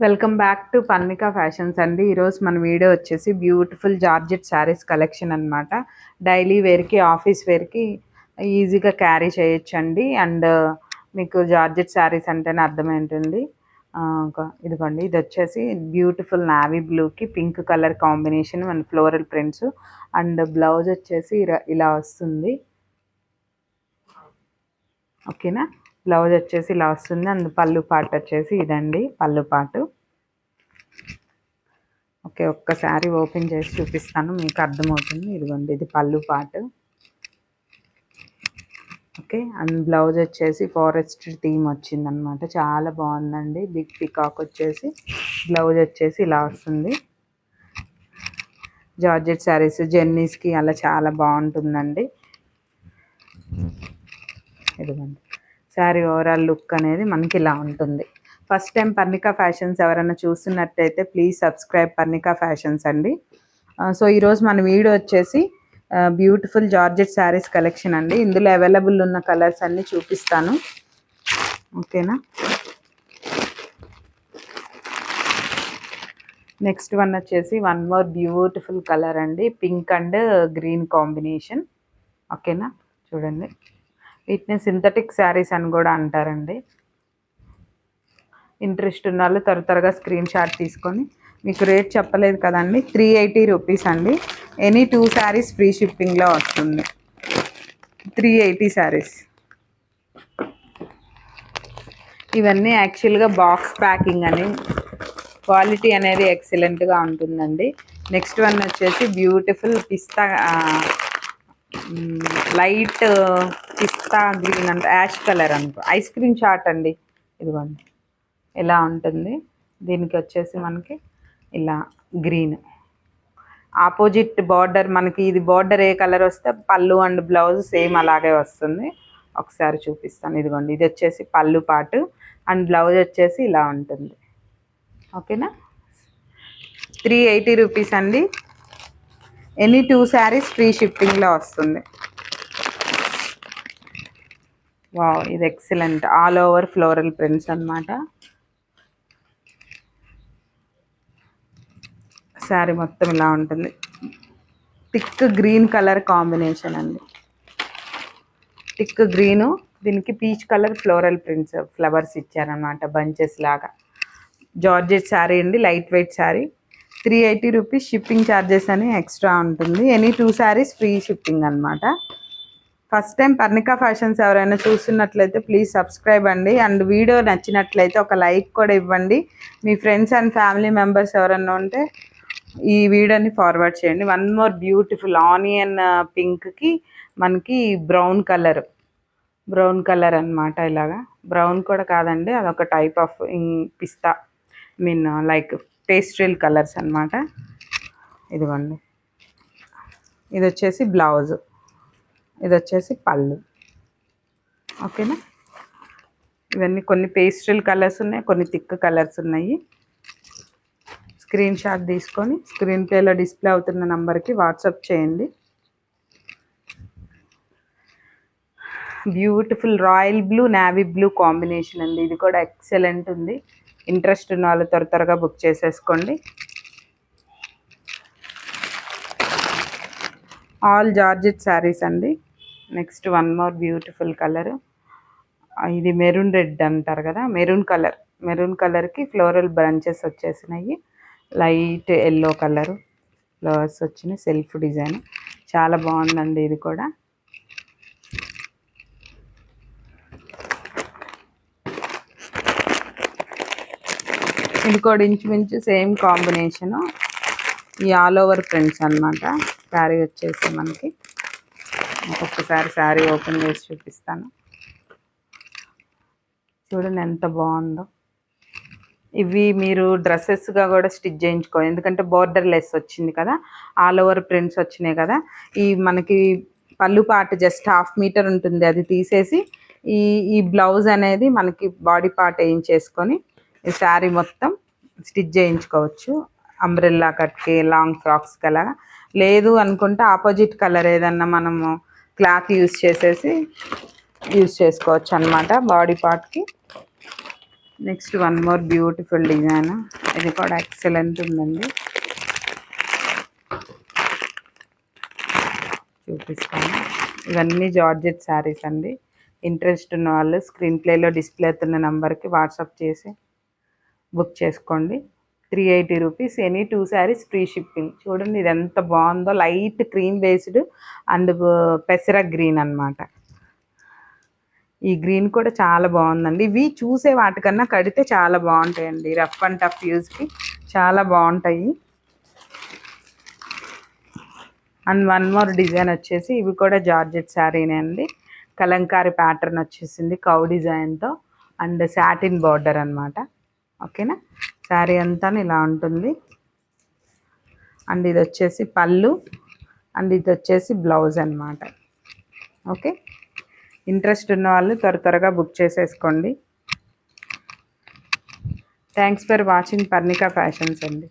Welcome back to Parnika Fashions అండి. ఈరోజు మన వీడియో వచ్చేసి బ్యూటిఫుల్ జార్జెట్ శారీస్ కలెక్షన్ అనమాట డైలీ వేర్కి ఆఫీస్ వేర్కి ఈజీగా క్యారీ చేయొచ్చండి. అండ్ మీకు జార్జెట్ శారీస్ అంటేనే అర్థమైంటుంది. ఇదిగోండి ఇది వచ్చేసి బ్యూటిఫుల్ నావీ బ్లూకి pink colour combination and floral prints. And blouse వచ్చేసి ఇలా- ఇలా వస్తుంది. ఓకేనా? బ్లౌజ్ వచ్చేసి ఇలా వస్తుంది అండ్ పళ్ళు పాట వచ్చేసి ఇదండి పళ్ళు పాటు ఓకే ఒక్కసారి ఓపెన్ చేసి చూపిస్తాను. మీకు అర్థమవుతుంది. ఇదిగోండి ఇది పళ్ళు పాటు ఓకే అండ్ బ్లౌజ్ వచ్చేసి ఫారెస్ట్ థీమ్ వచ్చిందనమాట చాలా బాగుందండి. బిగ్ పికాక్ వచ్చేసి బ్లౌజ్ వచ్చేసి ఇలా వస్తుంది జార్జెట్ శారీస్ జెన్నీస్కి అలా చాలా బాగుంటుందండి. ఇదిగోండి. శారీ ఓవరాల్ లుక్ అనేది మనకి ఇలా ఉంటుంది. ఫస్ట్ టైం పర్ణికా ఫ్యాషన్స్ ఎవరైనా చూస్తున్నట్టయితే ప్లీజ్ సబ్స్క్రైబ్ పర్ణికా ఫ్యాషన్స్ అండి. సో ఈరోజు మన వీడియో వచ్చేసి బ్యూటిఫుల్ జార్జెట్ శారీస్ కలెక్షన్ అండి. ఇందులో అవైలబుల్ ఉన్న కలర్స్ అన్నీ చూపిస్తాను. ఓకేనా? నెక్స్ట్ వన్ వచ్చేసి వన్ మోర్ బ్యూటిఫుల్ కలర్ అండి. పింక్ అండ్ గ్రీన్ కాంబినేషన్ ఓకేనా? చూడండి. వీటిని సింథటిక్ శారీస్ అని కూడా అంటారండి. ఇంట్రెస్ట్ ఉన్న వాళ్ళు త్వర త్వరగా స్క్రీన్ షాట్ తీసుకొని మీకు రేట్ చెప్పలేదు కదండి త్రీ ఎయిటీ రూపీస్ అండి. ఎనీ టూ శారీస్ ఫ్రీ షిప్పింగ్లో వస్తుంది. త్రీ ఎయిటీ శారీస్ ఇవన్నీ యాక్చువల్గా బాక్స్ ప్యాకింగ్ అని క్వాలిటీ అనేది ఎక్సలెంట్గా ఉంటుందండి. నెక్స్ట్ వన్ వచ్చేసి beautiful pista light pista green అంటే యాష్ కలర్ అనుకో. ఐస్ క్రీమ్ చాట్ అండి. ఇదిగోండి. ఎలా ఉంటుంది? దీనికి వచ్చేసి మనకి ఇలా గ్రీన్. ఆపోజిట్ బార్డర్ మనకి ఇది బార్డర్ ఏ కలర్ వస్తే పళ్ళు అండ్ బ్లౌజ్ సేమ్ అలాగే వస్తుంది. ఒకసారి చూపిస్తాను. ఇదిగోండి. ఇది వచ్చేసి పళ్ళు పాటు అండ్ బ్లౌజ్ వచ్చేసి ఇలా ఉంటుంది. ఓకేనా? త్రీ ఎయిటీ రూపీస్ అండి. ఎనీ టూ శారీస్ ఫ్రీ షిప్పింగ్లో వస్తుంది. వావ్ ఇది excellent all over floral prints అన్నమాట. శారీ మొత్తం ఇలా ఉంటుంది. థిక్ గ్రీన్ కలర్ కాంబినేషన్ అండి. థిక్ గ్రీను దీనికి peach colour floral prints flowers ఇచ్చారనమాట బంచెస్ లాగా. జార్జెట్ శారీ అండి light weight sari three eighty rupees shipping charges అని ఎక్స్ట్రా ఉంటుంది. Any two saris free shipping అనమాట ఫస్ట్ టైం పర్ణికా ఫ్యాషన్స్ ఎవరైనా చూస్తున్నట్లయితే ప్లీజ్ సబ్స్క్రైబ్ అండి. అండ్ వీడియో నచ్చినట్లయితే ఒక లైక్ కూడా ఇవ్వండి. మీ ఫ్రెండ్స్ అండ్ ఫ్యామిలీ మెంబర్స్ ఎవరైనా ఉంటే ఈ వీడియోని ఫార్వర్డ్ చేయండి. వన్ మోర్ బ్యూటిఫుల్ ఆనియన్ పింక్కి మనకి బ్రౌన్ కలర్. బ్రౌన్ కలర్ అన్నమాట ఇలాగా. బ్రౌన్ కూడా కాదండి అదొక type of pista. Mean like pastel colours అన్నమాట. ఇదిగోండి. ఇది వచ్చేసి బ్లౌజ్. ఇది వచ్చేసి పళ్ళు. ఓకేనా? ఇవన్నీ కొన్ని పేస్ట్రియల్ కలర్స్ ఉన్నాయి కొన్ని థిక్ కలర్స్ ఉన్నాయి. స్క్రీన్ షాట్ తీసుకొని స్క్రీన్ ప్లేలో డిస్ప్లే అవుతున్న నంబర్కి వాట్సాప్ చేయండి. Beautiful royal blue navy blue combination అండి. ఇది కూడా ఎక్సలెంట్ ఉంది. ఇంట్రెస్ట్ ఉన్న వాళ్ళు త్వర త్వరగా బుక్ చేసేసుకోండి. ఆల్ జార్జెట్ శారీస్ అండి. Next one more beautiful colour ఇది మెరూన్ రెడ్ అంటారు కదా మెరూన్ కలర్ మెరూన్ కలర్కి ఫ్లోరల్ బ్రాంచెస్ వచ్చేసినాయి. లైట్ ఎల్లో కలర్ ఫ్లవర్స్ వచ్చినాయి సెల్ఫ్ డిజైన్ చాలా బాగుందండి ఇది కూడా. ఇది కూడా ఇంచుమించు సేమ్ కాంబినేషను ఈ ఆల్ ఓవర్ ప్రింట్స్ అన్నమాట. శారీ వచ్చేసి మనకి. ఇంకొకసారి శారీ ఓపెన్ చేసి చూపిస్తాను. చూడండి ఎంత బాగుందో. ఇవి మీరు డ్రెస్సెస్గా కూడా స్టిచ్ చేయించుకో ఎందుకంటే బోర్డర్ లెస్ వచ్చింది కదా ఆల్ ఓవర్ ప్రింట్స్ వచ్చినాయి కదా. ఈ మనకి పళ్ళు పార్ట్ జస్ట్ హాఫ్ మీటర్ ఉంటుంది అది తీసేసి ఈ ఈ బ్లౌజ్ అనేది మనకి బాడీ పార్ట్ వేయించేసుకొని ఈ శారీ మొత్తం స్టిచ్ చేయించుకోవచ్చు. అంబ్రెల్లా కట్కి లాంగ్ ఫ్రాక్స్కి అలాగా లేదు అనుకుంటే ఆపోజిట్ కలర్ ఏదన్నా మనము క్లాత్ యూస్ చేసేసి యూస్ చేసుకోవచ్చు అనమాట బాడీ పార్ట్కి next one more beautiful design ఇది కూడా ఎక్సలెంట్ ఉందండి. చూపిస్తాను. ఇవన్నీ జార్జెట్ శారీస్ అండి. ఇంట్రెస్ట్ ఉన్న వాళ్ళు స్క్రీన్ ప్లేలో డిస్ప్లే అవుతున్న నెంబర్కి వాట్సాప్ చేసి బుక్ చేసుకోండి. Three eighty rupees. Any two saris free shipping. చూడండి ఇది ఎంత బాగుందో. లైట్ క్రీమ్ బేస్డ్ అండ్ పెసర గ్రీన్ అన్నమాట. ఈ గ్రీన్ కూడా చాలా బాగుందండి. ఇవి చూసే వాటికన్నా కడితే చాలా బాగుంటాయండి. రఫ్ అండ్ టఫ్ యూస్కి చాలా బాగుంటాయి. అండ్ వన్ మోర్ డిజైన్ వచ్చేసి ఇవి కూడా జార్జెట్ శారీనే అండి. కలంకారీ ప్యాటర్న్ వచ్చేసింది కౌ డిజైన్తో అండ్ సాటిన్ బార్డర్ అనమాట ఓకేనా? శారీ అంతా ఇలా ఉంటుంది. అండ్ ఇది వచ్చేసి పళ్ళు. అండ్ ఇది వచ్చేసి బ్లౌజ్ అన్నమాట. ఓకే? ఇంట్రెస్ట్ ఉన్న వాళ్ళు త్వర త్వరగా బుక్ చేసేసుకోండి. Thanks for watching Parnika Fashions అండి.